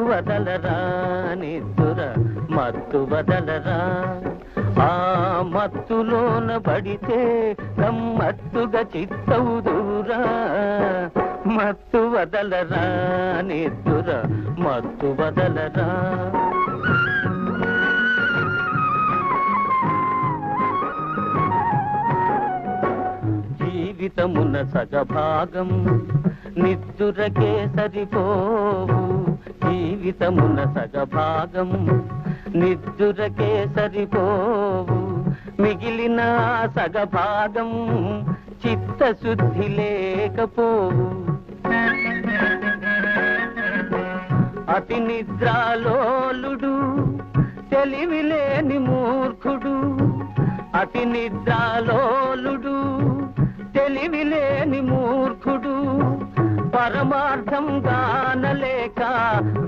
వదలరా నిద్దుర మత్తు వదలరా. ఆ మత్తులోన పడితే గమ్మత్తుగా చిత్తవుదురా మత్తు వదలరా నిద్దుర మత్తు వదలరా. జీవితమున సగభాగం నిద్దురకే సరిపోవు. జీవితమున సగభాగం నిద్దురకే సరిపోవు. మిగిలిన సగభాగం చిత్తశుద్ధి లేకపోవు. అతి నిద్రాలోలుడు తెలివిలేని మూర్ఖుడు. అతి నిద్రాలోలుడు తెలివిలేని మూర్ఖుడు. పరమార్థం గానలేక